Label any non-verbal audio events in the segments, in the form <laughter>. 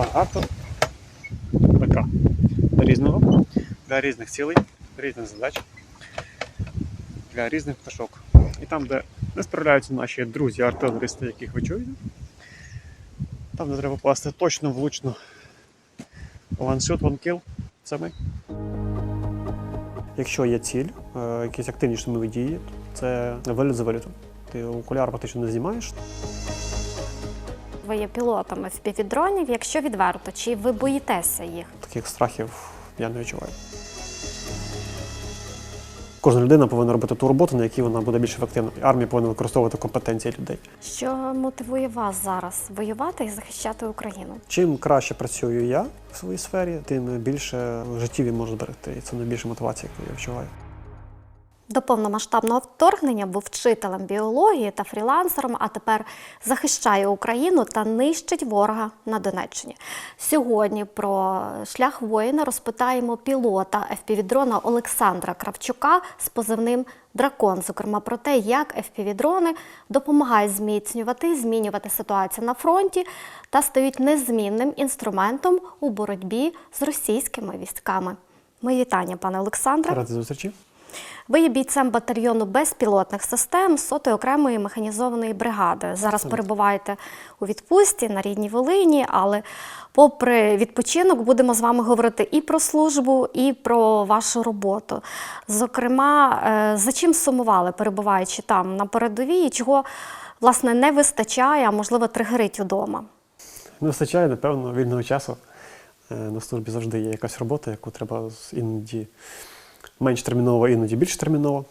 багато ПК різного, для різних цілей, різних задач, для різних пташок. І там, де не справляються наші друзі, артилеристи, яких ви чуєте, там де треба попасти точно, влучно. One shot, one kill це ми. Якщо є ціль, е, якісь активні штурмові дії, це виліт за вилітом. Ти окуляр практично не знімаєш, Ви є пілотами впівдронів. Якщо відверто, чи ви боїтеся їх? таких страхів я не відчуваю. Кожна людина повинна робити ту роботу, на якій вона буде більш ефективна. Армія повинна використовувати компетенції людей. Що мотивує вас зараз воювати і захищати Україну? Чим краще працюю я в своїй сфері, тим більше життів я можу зберегти. І це найбільша мотивація, яку я відчуваю. До повномасштабного вторгнення був вчителем біології та фрілансером, а тепер захищає Україну та нищить ворога на Донеччині. Сьогодні про шлях воїна розпитаємо пілота FPV-дрона Олександра Кравчука з позивним Дракон, зокрема про те, як FPV-дрони допомагають зміцнювати і змінювати ситуацію на фронті та стають незмінним інструментом у боротьбі з російськими військами. Мої вітання, пане Олександре. Ради зустрічі. Ви є бійцем батальйону безпілотних систем сотої окремої механізованої бригади. Зараз перебуваєте у відпустці на рідній Волині, але попри відпочинок будемо з вами говорити і про службу, і про вашу роботу. Зокрема, е, за чим сумували, перебуваючи там на передовій, і чого власне не вистачає, а можливо тригерить удома. Не вистачає, напевно, вільного часу. Е, На службі завжди є якась робота, яку треба з- іноді менш терміново, іноді більш терміново.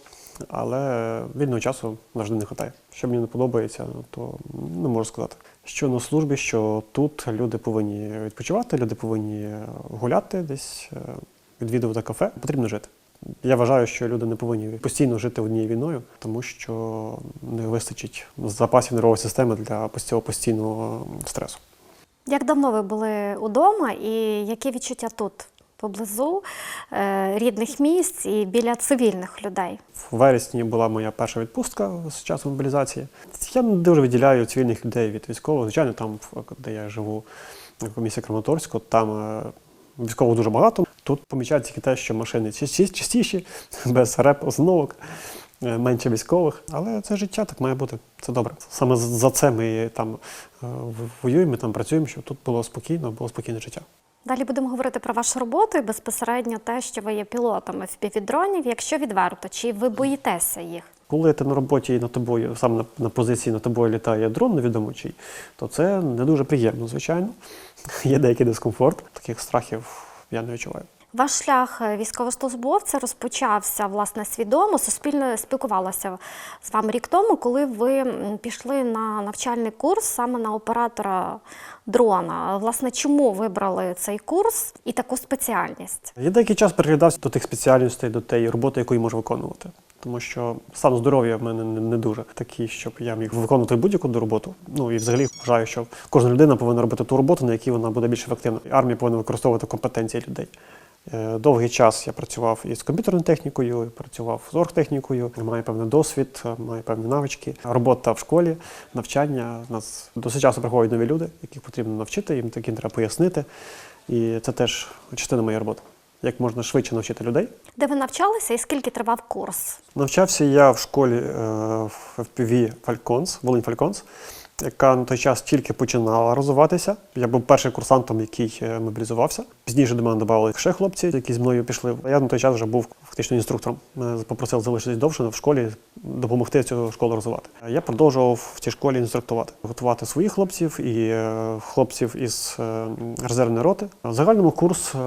Але вільного часу завжди не вистачає. Що мені не подобається, то не можу сказати. Що на службі, що тут люди повинні відпочивати, люди повинні гуляти десь, е, відвідувати кафе. Потрібно жити. Я вважаю, що люди не повинні постійно жити однією війною, тому що не вистачить запасів нервової системи для цього постійного стресу. Як давно ви були удома, і які відчуття тут, поблизу е, рідних місць і біля цивільних людей? В вересні була моя перша відпустка з часу мобілізації. Я не дуже виділяю цивільних людей від військових. Звичайно, там, де я живу, в місті Краматорську, там е, військових дуже багато. Тут помічається тільки те, що машини часті- частіші, <laughs> без реп установок, е, менше військових. Але це життя, так має бути. Це добре. Саме за це ми там воюємо, там працюємо, щоб тут було спокійно, було спокійне життя. Далі будемо говорити про вашу роботу і безпосередньо те, що ви є пілотами впівдронів. Якщо відверто, чи ви боїтеся їх? Коли ти на роботі і на тобою, саме на, на позиції на тобою літає дрон невідомо чий, то це не дуже приємно, звичайно. <laughs> Є деякий дискомфорт. Таких страхів я не відчуваю. Ваш шлях е, військовослужбовця розпочався власне свідомо. Суспільне спілкувалося з вами рік тому, коли ви пішли на навчальний курс саме на оператора дрона. Власне, чому вибрали цей курс і таку спеціальність? Я деякий час переглядався до тих спеціальностей, до тієї роботи, яку я можу виконувати. Тому що стан здоров'я в мене не, дуже такий, щоб я міг виконувати будь-яку роботу. Ну і взагалі вважаю, що кожна людина повинна робити ту роботу, на якій вона буде більш ефективна. Армія повинна використовувати компетенції людей. Е, Довгий час я працював із комп'ютерною технікою, працював з оргтехнікою, маю певний досвід, маю певні навички. Робота в школі, навчання. У нас досить часто приходять нові люди, яких потрібно навчити, їм таким треба пояснити. І це теж частина моєї роботи. Як можна швидше навчити людей. Де ви навчалися і скільки тривав курс? Навчався я в школі е, в FPV Falcons, Волинь Falcons, яка на той час тільки починала розвиватися. Я був першим курсантом, який е, мобілізувався. Пізніше до мене додали ще хлопці, які зі мною пішли. Я на той час вже був фактично інструктором. Мене попросили залишитись довше в школі, допомогти цю школу розвивати. Я продовжував в цій школі інструктувати, готувати своїх хлопців і е, хлопців із е, резервної роти. В загальному курс е,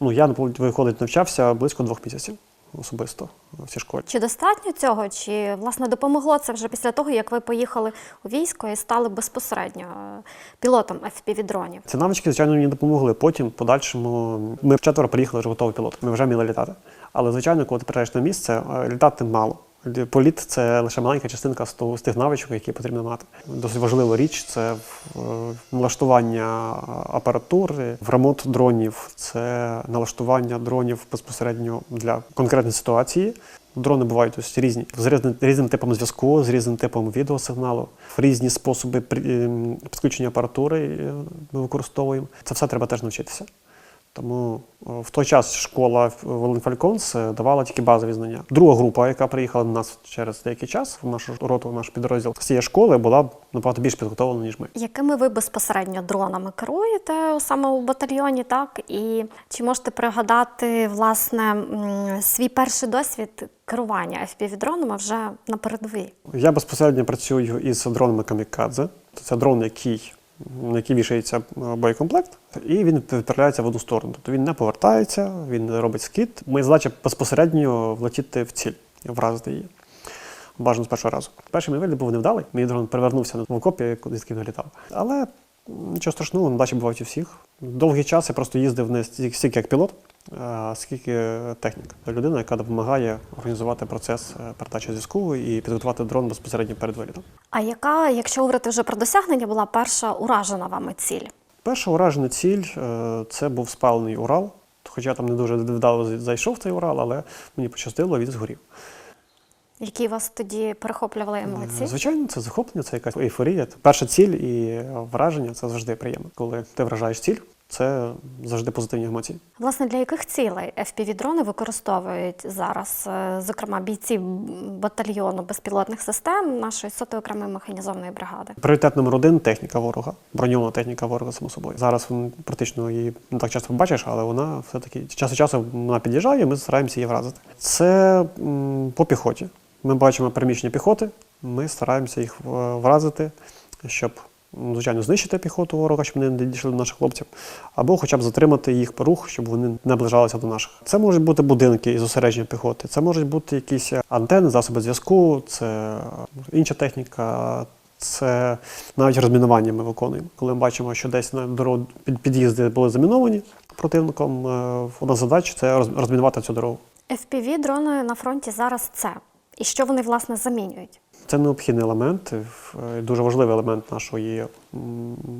ну, я виходить навчався близько двох місяців особисто в цій школі. Чи достатньо цього, чи власне допомогло це вже після того, як ви поїхали у військо і стали безпосередньо е, пілотом FPV-дронів? Ці навички, звичайно, мені допомогли. Потім, в подальшому, ми вчетверо приїхали вже готовий пілот. Ми вже вміли літати. Але, звичайно, коли ти приїжджаєш на місце, е, літати мало. Політ це лише маленька частинка з тих навичок, які потрібно мати. Досить важлива річ це е, налаштування апаратури, в ремонт дронів, це налаштування дронів безпосередньо для конкретної ситуації. Дрони бувають ось різні з різним, різним типом зв'язку, з різним типом відеосигналу, різні способи ем, підключення апаратури е, ми використовуємо. Це все треба теж навчитися. Тому в той час школа Волин Фальконс е, давала тільки базові знання. Друга група, яка приїхала до нас через деякий час, в нашу роту, в наш підрозділ з цієї школи, була набагато більш підготовлена, ніж ми. Якими ви безпосередньо дронами керуєте саме у батальйоні, так? І чи можете пригадати власне свій перший досвід керування FPV-дронами вже на передовій? Я безпосередньо працюю із дронами Камікадзе. Це дрон, який, на який вішається е, боєкомплект, і він відправляється в одну сторону. Тобто він не повертається, він робить скид. Моя задача безпосередньо влетіти в ціль, вразити її. Бажано з першого разу. Перший мій вигляд був невдалий. Мій дрон перевернувся в окопі, звідки він літав. Але нічого страшного, надачі бувають у всіх. Довгий час я просто їздив не стільки стільки як пілот, а скільки технік. Людина, яка допомагає організувати процес е, передачі зв'язку і підготувати дрон безпосередньо перед вилітом. А яка, якщо говорити вже про досягнення, була перша уражена вами ціль? Перша уражена ціль е, це був спалений Урал. Хоча я там не дуже вдало зайшов цей Урал, але мені пощастило, він згорів. Які вас тоді перехоплювали емоції? Звичайно, це захоплення, це якась ейфорія. Перша ціль і враження це завжди приємно. Коли ти вражаєш ціль, це завжди позитивні емоції. Власне, для яких цілей FPV-дрони використовують зараз, е, зокрема, бійці батальйону безпілотних систем нашої сотої окремої механізованої бригади? Пріоритет номер один техніка ворога, броньована техніка ворога, само собою. Зараз практично її не так часто побачиш, але вона все-таки час від часу вона під'їжджає, ми стараємося її вразити. Це м, по піхоті. Ми бачимо переміщення піхоти, ми стараємося їх е, вразити, щоб, звичайно, знищити піхоту ворога, щоб вони не дійшли до наших хлопців, або хоча б затримати їх рух, щоб вони наближалися до наших. Це можуть бути будинки із зосередження піхоти, це можуть бути якісь антени, засоби зв'язку, це е, інша техніка. Це навіть розмінування ми виконуємо. Коли ми бачимо, що десь на дорогу під під'їзди були заміновані противником, е, одна з задач це роз- розмінувати цю дорогу. FPV-дрони на фронті зараз це. І що вони власне замінюють? Це необхідний елемент, е, дуже важливий елемент нашої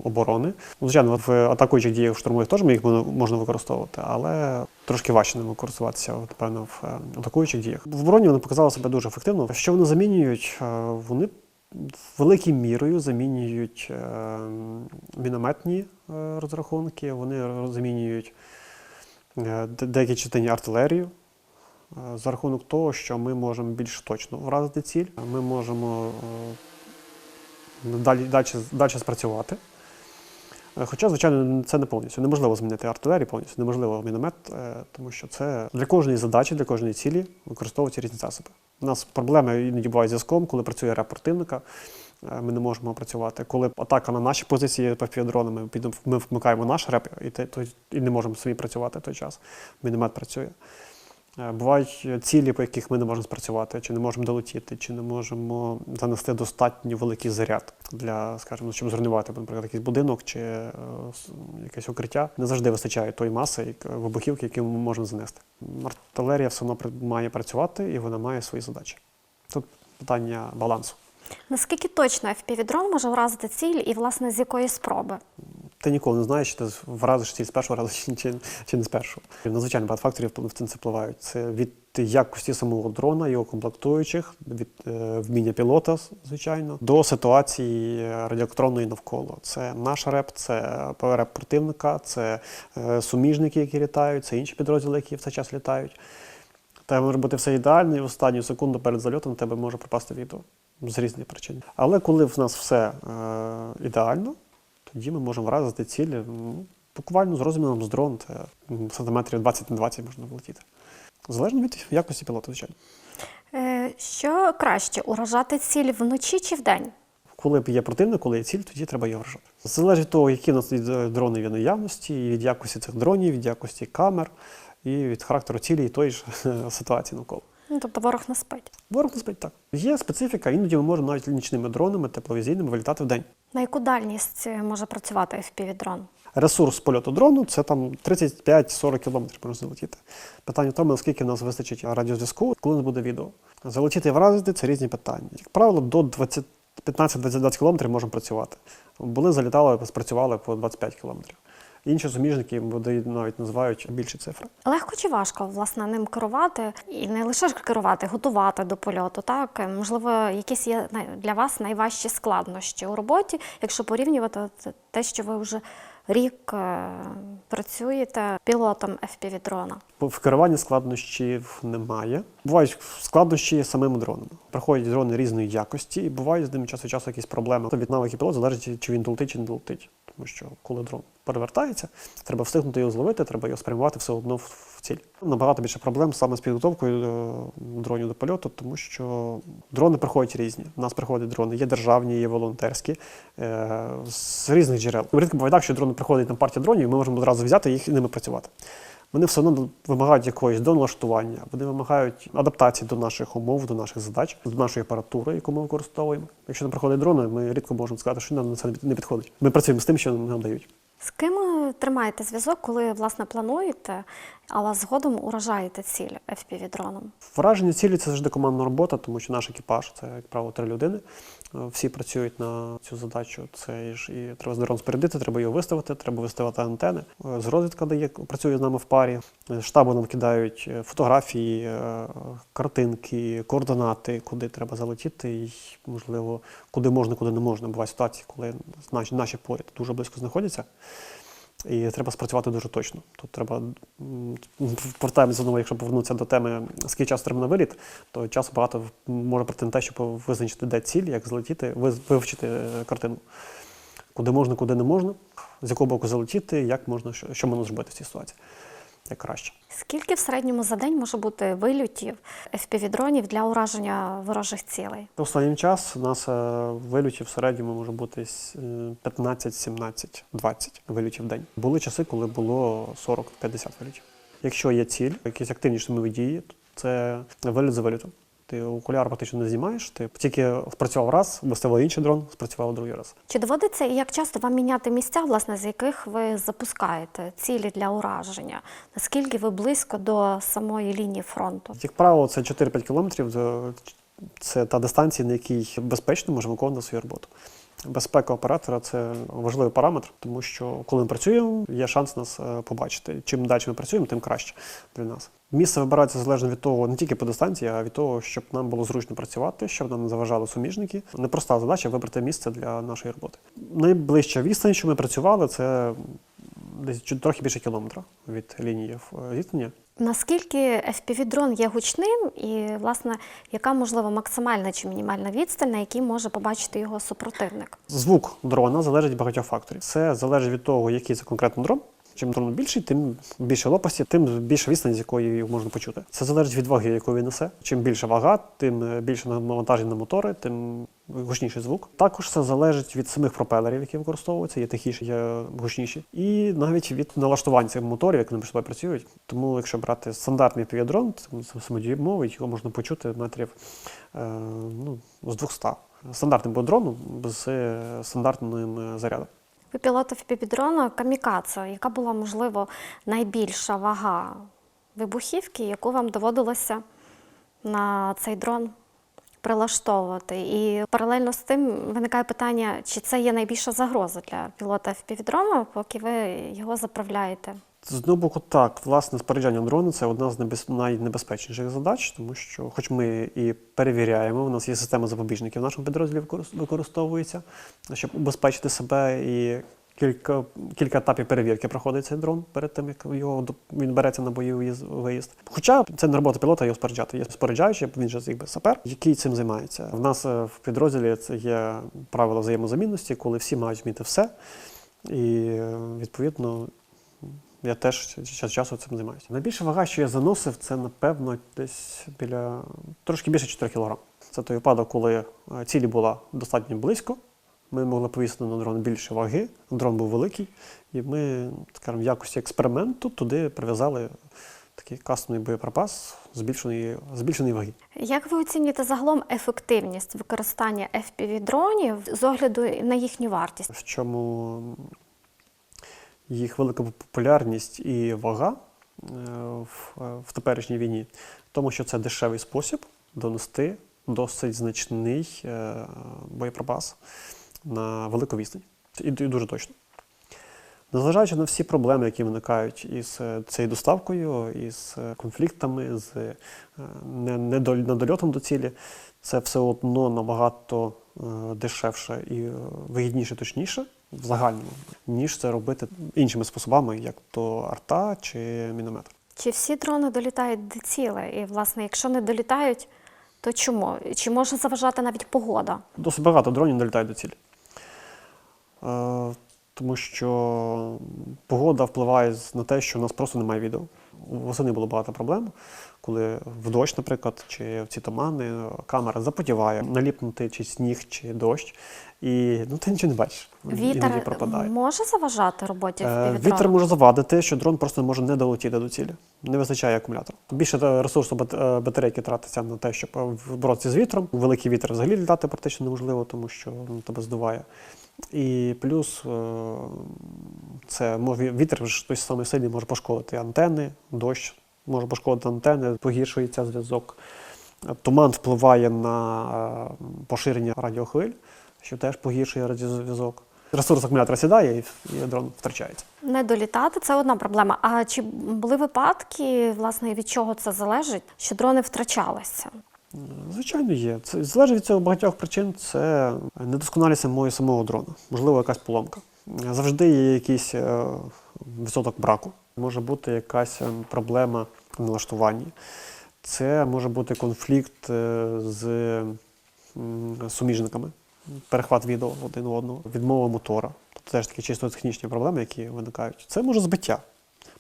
оборони. Звичайно, в атакуючих діях в штурмових теж ми їх можна- використовувати, але трошки важче ними користуватися, напевно, в е, атакуючих діях. В обороні вони показали себе дуже ефективно. Що вони замінюють? Е, Вони великою мірою замінюють мінометні розрахунки, вони замінюють деякі частині артилерію. За рахунок того, що ми можемо більш точно вразити ціль, ми можемо е, далі, далі, далі спрацювати. Е, Хоча, звичайно, це не повністю. Неможливо змінити артилерію повністю, неможливо міномет, е, тому що це для кожної задачі, для кожної цілі використовуються різні засоби. У нас проблеми іноді бувають зв'язком, коли працює реп противника, е, ми не можемо працювати. Коли атака на наші позиції півдронами, ми, ми вмикаємо наш реп і, не можемо самі працювати в той час. Міномет працює. Е, Бувають цілі, по яких ми не можемо спрацювати, чи не можемо долетіти, чи не можемо занести достатньо великий заряд для, скажімо, щоб зруйнувати, наприклад, якийсь будинок чи е, якесь укриття. Не завжди вистачає тої маси вибухівки, які ми можемо занести. Артилерія все одно має працювати і вона має свої задачі. Тут питання балансу. Наскільки точно FPV-дрон може вразити ціль і, власне, з якої спроби? Ти ніколи не знаєш, чи ти вразиш ціль з першого разу чи, чи, не з першого. Надзвичайно багато факторів в це впливають. Це від якості самого дрона, його комплектуючих, від е, вміння пілота, звичайно, до ситуації радіоелектронної навколо. Це наш реп, це реп противника, це е, суміжники, які літають, це інші підрозділи, які в цей час літають. Тебе може бути все ідеально, і в останню секунду перед зальотом тебе може пропасти відео з різних причин. Але коли в нас все е, ідеально, тоді ми можемо вразити цілі ну, буквально з розміром з дрон, це сантиметрів 20 на 20 можна влетіти. Залежно від якості пілота, звичайно. Е, Що краще уражати ціль вночі чи вдень? Коли є противник, коли є ціль, тоді треба її вражати. Залежить від того, які у нас е, дрони є наявності, і від якості цих дронів, від якості камер, і від характеру цілі і тої ж ситуації навколо. Ну, тобто ворог не спить. Ворог не спить так. Є специфіка, іноді ми можемо навіть нічними дронами, тепловізійними вилітати в день. На яку дальність може працювати FPV-дрон? Ресурс польоту дрону це там 35-40 кілометрів можна залетіти. Питання в тому, наскільки в нас вистачить радіозв'язку, коли не буде відео. Залетіти і вразити це різні питання. Як правило, до 20 15-20 кілометрів можемо працювати. Були, залітали, спрацювали по 25 кілометрів. Інші суміжники видають, навіть називають більші цифри. Легко чи важко власне ним керувати і не лише ж керувати, готувати до польоту. Так можливо, якісь є для вас найважчі складнощі у роботі, якщо порівнювати те, що ви вже рік е, працюєте пілотом FPV дрона. В керуванні складнощів немає. Бувають складнощі з самими дронами. Приходять дрони різної якості, і бувають з ними час від часу якісь проблеми. То від навики пілота залежить, чи він долетить, чи не долетить. Тому що коли дрон перевертається, треба встигнути його зловити, треба його спрямувати все одно в ціль. Набагато більше проблем саме з підготовкою е, дронів до польоту, тому що дрони приходять різні. У нас приходять дрони, є державні, є волонтерські е, з різних джерел. Рідко буває так, що дрони приходять на партію дронів, і ми можемо одразу взяти їх і ними працювати. Вони все одно вимагають якогось доналаштування, вони вимагають адаптації до наших умов, до наших задач, до нашої апаратури, яку ми використовуємо. Якщо нам приходять дрони, ми рідко можемо сказати, що нам це не підходить. Ми працюємо з тим, що нам дають. З ким тримаєте зв'язок, коли власне плануєте, але згодом уражаєте ціль FPV дроном? Враження цілі це завжди командна робота, тому що наш екіпаж це, як правило, три людини. Е, Всі працюють на цю задачу. Це ж і треба з дрон спорядити, треба його виставити, треба виставити антени. Е, З розвідка дає, працює з нами в парі. Штабу нам кидають е, фотографії, е, картинки, координати, куди треба залетіти, і, можливо, куди можна, куди не можна. Бувають ситуації, коли наші, наші поряд дуже близько знаходяться. І треба спрацювати дуже точно. Тут треба повертаємося знову, якщо повернутися до теми, скільки часу треба на виліт, то часу багато може прийти на те, щоб визначити, де ціль, як злетіти, вивчити е, картину. Куди можна, куди не можна, з якого боку залетіти, як можна, що, що можна зробити в цій ситуації. Як краще. Скільки в середньому за день може бути вильотів FPV-дронів для ураження ворожих цілей? Останнім час у нас е, вильотів в середньому може бути с- е, 15, 17, 20 вильотів в день. Були часи, коли було 40-50 вильотів. Якщо є ціль, якісь активні штурмові дії, то це виліт за вилітом. Ти окуляр практично не знімаєш, ти тільки спрацював раз, виставив інший дрон, спрацював другий раз. Чи доводиться і як часто вам міняти місця, власне, з яких ви запускаєте цілі для ураження? Наскільки ви близько до самої лінії фронту? Як правило, це 4-5 кілометрів. Це та дистанція, на якій безпечно можемо виконувати свою роботу. Безпека оператора це важливий параметр, тому що коли ми працюємо, є шанс нас е, побачити. Чим далі ми працюємо, тим краще для нас. Місце вибирається залежно від того, не тільки по дистанції, а від того, щоб нам було зручно працювати, щоб нам не заважали суміжники. Непроста задача вибрати місце для нашої роботи. Найближча відстань, що ми працювали, це десь трохи більше кілометра від лінії е, зіткнення. Наскільки FPV-дрон є гучним, і власне яка можливо максимальна чи мінімальна відстань, на якій може побачити його супротивник? Звук дрона залежить від багатьох факторів. Це залежить від того, який це конкретно дрон. Чим дрон більший, тим більше лопасті, тим більша відстань, з якої його можна почути. Це залежить від ваги, яку він несе. Чим більша вага, тим більше навантажень на мотори, тим гучніший звук. Також це залежить від самих пропелерів, які використовуються, є тихіші, є гучніші, і навіть від налаштувань цих моторів, як вони між собою працюють. Тому, якщо брати стандартний півдрон, це самодіймовий, його можна почути метрів е, ну, з 200. Стандартним дроном з стандартним зарядом. Ви пілотів FPV-дрона Камікадзе, яка була можливо найбільша вага вибухівки, яку вам доводилося на цей дрон прилаштовувати. І паралельно з тим виникає питання, чи це є найбільша загроза для пілота FPV-дрона, поки ви його заправляєте. З одного боку, так, власне, споряджання дрона це одна з найнебезпечніших задач, тому що, хоч ми і перевіряємо, у нас є система запобіжників в нашому підрозділі використовується, щоб убезпечити себе і. Кілька, кілька етапів перевірки проходить цей дрон перед тим, як його він береться на бойовий виїзд. Хоча це не робота пілота його споряджати. Є споряджаючий, він же якби сапер, який цим займається. В нас е, в підрозділі це є правило взаємозамінності, коли всі мають вміти все. І е, відповідно я теж час часу цим займаюся. Найбільша вага, що я заносив, це напевно десь біля трошки більше 4 кг. Це той випадок, коли е, цілі була достатньо близько. Ми могли повісити на дрон більше ваги, дрон був великий, і ми, скажімо, в якості експерименту туди прив'язали такий кастомний боєприпас збільшеної, збільшеної ваги. Як ви оцінюєте загалом ефективність використання FPV-дронів з огляду на їхню вартість? В чому їх велика популярність і вага е, в, в теперішній війні, тому що це дешевий спосіб донести досить значний е, боєприпас на велику відстань. І, і дуже точно. Незважаючи на всі проблеми, які виникають із е, цією доставкою, із е, конфліктами, з е, недольотом до цілі, це все одно набагато дешевше і вигідніше, точніше в загальному, ніж це робити іншими способами, як то арта чи міномет. Чи всі дрони долітають до цілей? І, власне, якщо не долітають, то чому? Чи може заважати навіть погода? Досить багато дронів не літають до цілі. Е, тому що погода впливає на те, що у нас просто немає відео. Восени було багато проблем, коли в дощ, наприклад, чи в ці тумани камера запотіває, наліпнути чи сніг, чи дощ, і ну, ти нічого не бачиш. Вітер пропадає. може заважати роботі Е, FPV-дрону? Вітер може завадити, що дрон просто може не долетіти до цілі. Не вистачає акумулятора. Більше е, ресурсу батарейки тратиться на те, щоб боротися з вітром. Великий вітер взагалі літати практично неможливо, тому що ну, тебе здуває. І плюс е, це може, вітер ж той самий сильний може пошкодити антени, дощ може пошкодити антени, погіршується зв'язок. Туман впливає на е, поширення радіохвиль, що теж погіршує радіозв'язок. Ресурс акумулятора сідає і, і дрон втрачається. Не долітати це одна проблема. А чи були випадки, власне, від чого це залежить, що дрони втрачалися? Звичайно, є. Це залежить від цього багатьох причин. Це недосконалість самого самого дрона, можливо, якась поломка. Завжди є якийсь е, відсоток браку. Може бути якась е, проблема в налаштуванні. Це може бути конфлікт е, з суміжниками, перехват відео один у одного, відмова мотора. Тобто теж такі чисто технічні проблеми, які виникають. Це може збиття.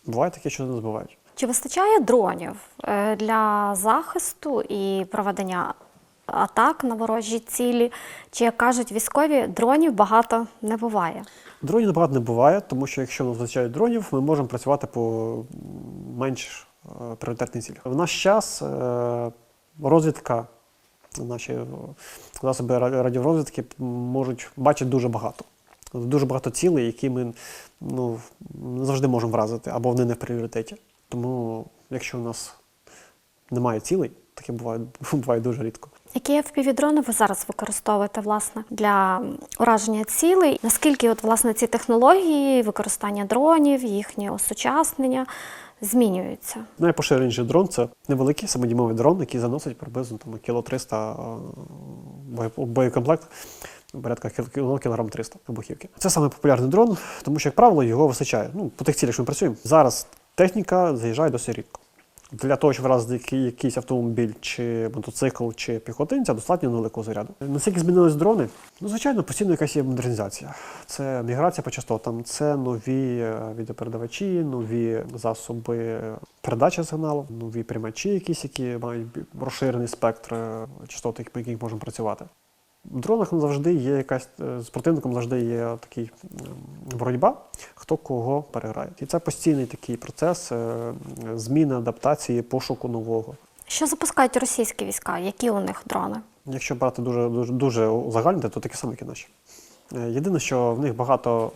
Буває таке, що не збивають. Чи вистачає дронів е, для захисту і проведення атак на ворожі цілі? Чи, як кажуть військові, дронів багато не буває? Дронів набагато не буває, тому що якщо нас вистачає дронів, ми можемо працювати по менш е, пріоритетних цілях. В наш час е, розвідка, наші засоби радіорозвідки можуть бачити дуже багато. Дуже багато цілей, які ми ну, не завжди можемо вразити, або вони не в пріоритеті. Тому, якщо у нас немає цілей, таке буває, <laughs> буває дуже рідко. Які FPV-дрони ви зараз використовуєте власне для ураження цілей? Наскільки от власне ці технології, використання дронів, їхнє осучаснення змінюються? Найпоширеніший дрон це невеликий самодімовий дрон, який заносить приблизно там, кіло 300 е, боєкомплект, порядка кіл- кіло- кілограм 300 вибухівки. Це саме популярний дрон, тому що, як правило, його вистачає. Ну, по тих цілях, що ми працюємо. Зараз техніка заїжджає досить рідко. Для того, щоб вразити якийсь автомобіль, чи мотоцикл, чи піхотинця, достатньо невеликого заряду. Наскільки змінились дрони? Ну, звичайно, постійно якась є модернізація. Це міграція по частотам, це нові е, відеопередавачі, нові засоби передачі сигналу, нові приймачі, якісь, які мають розширений спектр е, частот, по яких можемо працювати. В дронах завжди є якась е, з противником завжди є такий боротьба, хто кого переграє. І це постійний такий процес е, зміни, адаптації, пошуку нового. Що запускають російські війська? Які у них дрони? Якщо брати дуже дуже, дуже узагальнити, то такі самі, як і наші. Е, Єдине, що в них багато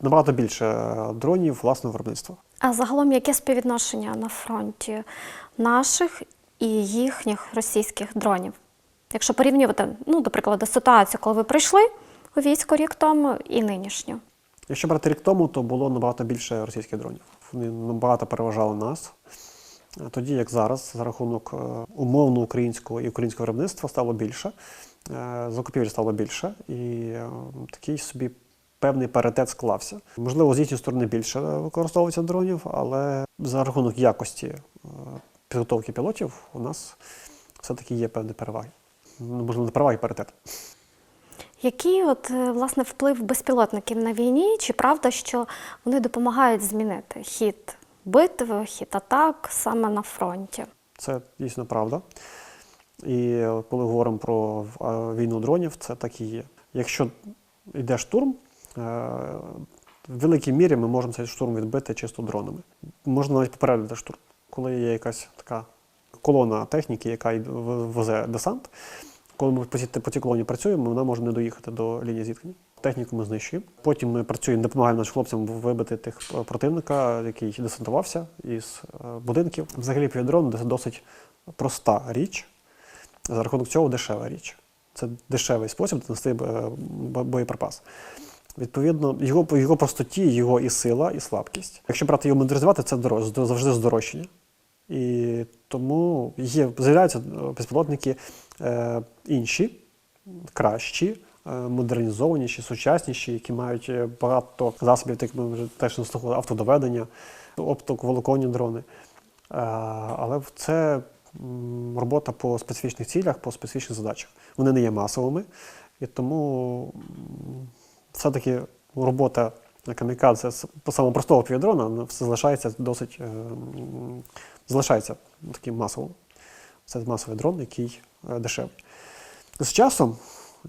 набагато більше дронів власного виробництва. А загалом яке співвідношення на фронті наших і їхніх російських дронів? Якщо порівнювати, ну, до прикладу, ситуацію, коли ви прийшли у військо рік тому і нинішню. Якщо брати рік тому, то було набагато більше російських дронів. Вони набагато переважали нас. Тоді, як зараз, за рахунок е, умовно українського і українського виробництва стало більше, е, закупівель стало більше, і е, такий собі певний паритет склався. Можливо, з їхньої сторони більше використовується дронів, але за рахунок якості підготовки пілотів у нас все-таки є певні переваги. Ну, Можливо, не переваги, а паритет. Який от е, власне вплив безпілотників на війні? Чи правда, що вони допомагають змінити хід битв, хід атак саме на фронті? Це дійсно правда. І е, коли говоримо про війну дронів, це так і є. Якщо йде штурм, е, в великій мірі ми можемо цей штурм відбити чисто дронами. Можна навіть попередити штурм. коли є якась така колона техніки, яка везе десант. Коли ми по цій, колоні працюємо, вона може не доїхати до лінії зіткнення. Техніку ми знищуємо. Потім ми працюємо, допомагаємо нашим хлопцям вибити тих е, противника, який десантувався із е, будинків. Взагалі півдрон це досить проста річ, за рахунок цього дешева річ. Це дешевий спосіб донести е, боєприпас. Відповідно, його, його простоті, його і сила, і слабкість. Якщо брати його модернізувати, це дорож, завжди здорожчання. І тому є, з'являються безпілотники інші, кращі, е, модернізованіші, сучасніші, які мають е, багато засобів, так ми вже теж на слухали, автодоведення, оптоволоконні дрони. Е, але це робота по специфічних цілях, по специфічних задачах. Вони не є масовими, і тому все-таки робота камікадзе по самого простого півдрона залишається досить е, залишається таким масовим. Це масовий дрон, який е, дешевий. З часом,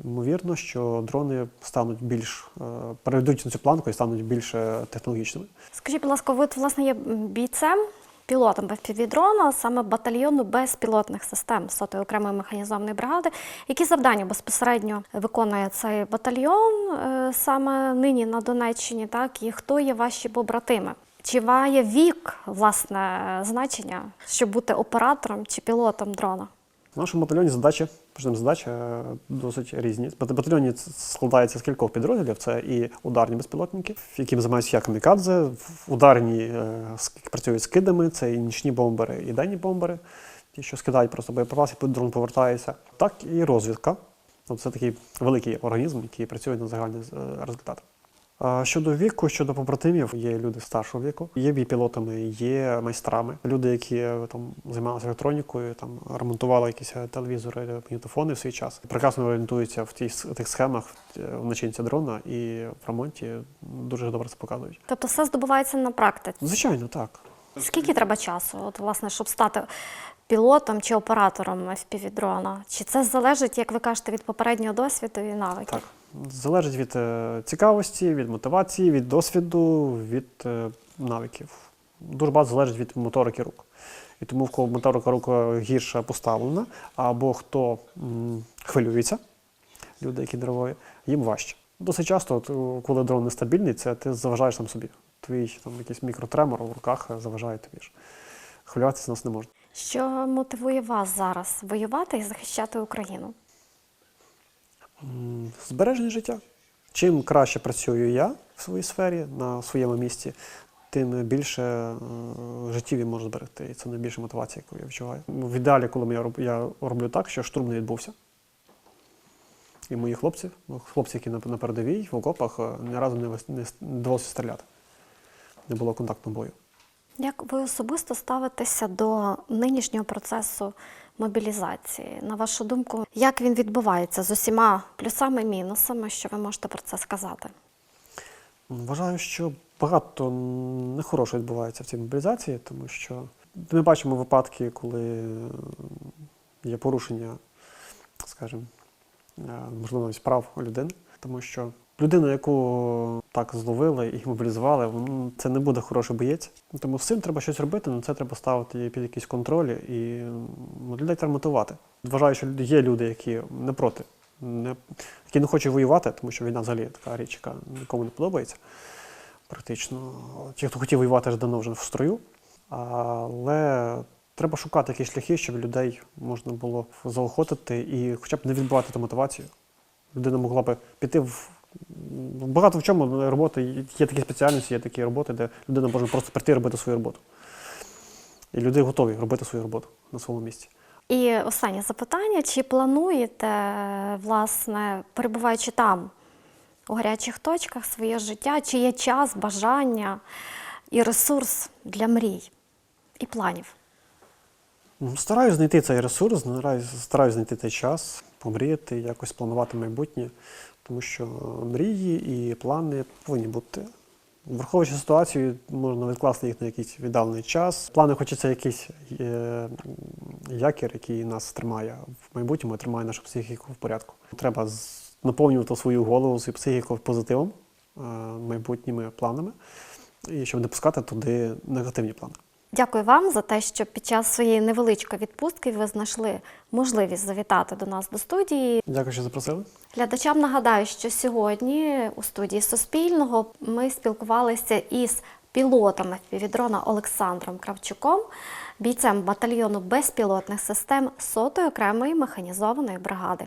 ймовірно, що дрони стануть більш е, перейдуть на цю планку і стануть більш е, технологічними. Скажіть, будь ласка, ви власне є бійцем, пілотом FPV-дрона, саме батальйону безпілотних систем 100-ї окремої механізованої бригади. Які завдання безпосередньо виконує цей батальйон е, саме нині на Донеччині? Так і хто є ваші побратими? Чи має вік власне значення, щоб бути оператором чи пілотом дрона? В нашому батальйоні задачі, задачі е, досить різні. Батальйоні складається з кількох підрозділів. Це і ударні безпілотники, яким займаюся я камікадзе, в- ударні е, працюють з кидами, це і нічні бомбери, і денні бомбери, ті, що скидають просто боєприпаси, дрон повертається. Так і розвідка. Це такий великий організм, який працює на загальний е, результат. Щодо віку, щодо побратимів, є люди старшого віку, є бій-пілотами, є майстрами, люди, які е, там займалися електронікою, там ремонтували якісь е, телевізори, е, магнітофони в свій час. Прекрасно орієнтуються в тій тих схемах в начинці дрона і в ремонті дуже добре це показують. Тобто все здобувається на практиці. Звичайно, так. Скільки треба часу, от, власне, щоб стати пілотом чи оператором FPV-дрона? Чи це залежить, як ви кажете, від попереднього досвіду і навиків? Так. Залежить від е, цікавості, від мотивації, від досвіду, від е, навиків. Дуже багато залежить від моторики рук. І тому, в кого моторика рук е, гірше поставлена, або хто хвилюється, люди, які нервові, їм важче. Досить часто, коли дрон нестабільний, це ти заважаєш сам собі. Твій там якийсь мікротремор в руках заважає тобі ж. Хвилюватися нас не можна. Що мотивує вас зараз воювати і захищати Україну? Збереження життя. Чим краще працюю я в своїй сфері, на своєму місці, тим більше е, життів я можу зберегти. І це найбільша мотивація, яку я відчуваю. В ідеалі, коли я, роб- я роблю так, що штурм не відбувся. І мої хлопці, хлопці, які на, передовій, в окопах, е, ні разу не не довелося стріляти. Не було контактного бою. Як ви особисто ставитеся до нинішнього процесу мобілізації? На вашу думку, як він відбувається з усіма плюсами і мінусами? Що ви можете про це сказати? Вважаю, що багато нехорошого відбувається в цій мобілізації, тому що ми бачимо випадки, коли є порушення, скажімо, е, можливо, прав людини, тому що людина, яку так зловили і мобілізували, це не буде хороший боєць. Тому з цим треба щось робити, на це треба ставити під якийсь контроль і м, людей треба мотивувати. Вважаю, що є люди, які не проти, не, які не хочуть воювати, тому що війна взагалі така річ, яка нікому не подобається. Практично. Ті, хто хотів воювати, ж давно вже в строю. Але треба шукати якісь шляхи, щоб людей можна було заохотити і хоча б не відбувати ту мотивацію. Людина могла би піти в. Багато в чому роботи, є такі спеціальності, є такі роботи, де людина може просто прийти і робити свою роботу. І люди готові робити свою роботу на своєму місці. І останнє запитання: чи плануєте, власне, перебуваючи там у гарячих точках своє життя, чи є час, бажання і ресурс для мрій і планів? Ну, Стараюсь знайти цей ресурс, стараюсь, стараюсь знайти цей час, помріяти, якось планувати майбутнє, тому що мрії і плани повинні бути. Враховуючи ситуацію, можна відкласти їх на якийсь віддалений час. Плани хочеться якийсь е, якір, який нас тримає в майбутньому, тримає нашу психіку в порядку. Треба наповнювати свою голову, свою психіку позитивом, е, майбутніми планами, і щоб не пускати туди негативні плани. Дякую вам за те, що під час своєї невеличкої відпустки ви знайшли можливість завітати до нас до студії. Дякую, що запросили. Глядачам нагадаю, що сьогодні у студії Суспільного ми спілкувалися із пілотом FPV-дрона Олександром Кравчуком, бійцем батальйону безпілотних систем 100-ї окремої механізованої бригади.